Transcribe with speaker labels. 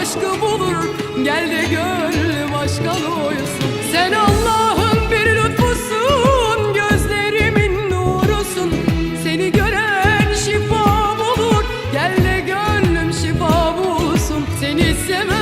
Speaker 1: aşkı bulur. Gel de gönlüm aşka doysun Sen Allah'ın bir lütfusun Gözlerimin nurusun. Seni gören şifa bulur. Gel de gönlüm şifa bulsun. Seni seven